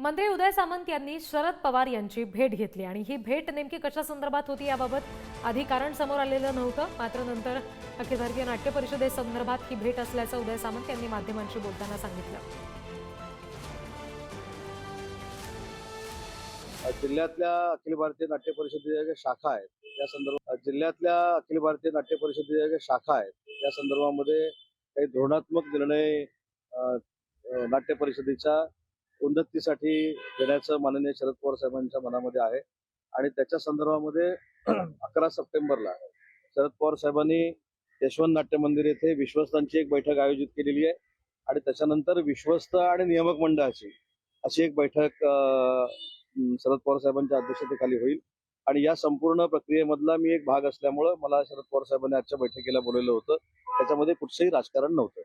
मंत्री उदय सामंत यांनी शरद पवार यांची भेट घेतली आणि ही भेट नेमकी कशा संदर्भात होती याबाबत आधी कारण समोर आलेलं नव्हतं. मात्र नंतर अखिल भारतीय नाट्य परिषदेसंदर्भात ही भेट असल्याचं उदय सामंत यांनी माध्यमांशी बोलताना सांगितलं. जिल्ह्यातल्या अखिल भारतीय नाट्य परिषदेच्या ज्या शाखा आहेत त्या संदर्भात जिल्ह्यातल्या अखिल भारतीय नाट्य परिषदेच्या ज्या शाखा आहेत त्या संदर्भामध्ये काही धोरणात्मक निर्णय नाट्य परिषदेच्या उन्नतीसाठी घेण्याचं माननीय शरद पवार साहेबांच्या मनामध्ये आहे. आणि त्याच्या संदर्भामध्ये अकरा सप्टेंबरला शरद पवार साहेबांनी यशवंत नाट्य मंदिर येथे विश्वस्तांची एक बैठक आयोजित केलेली आहे. आणि त्याच्यानंतर विश्वस्त आणि नियामक मंडळाची अशी एक बैठक शरद पवार साहेबांच्या अध्यक्षतेखाली होईल. आणि या संपूर्ण प्रक्रियेमधला मी एक भाग असल्यामुळं मला शरद पवार साहेबांनी आजच्या बैठकीला बोलवलं होतं. त्याच्यामध्ये कुठचंही राजकारण नव्हतं.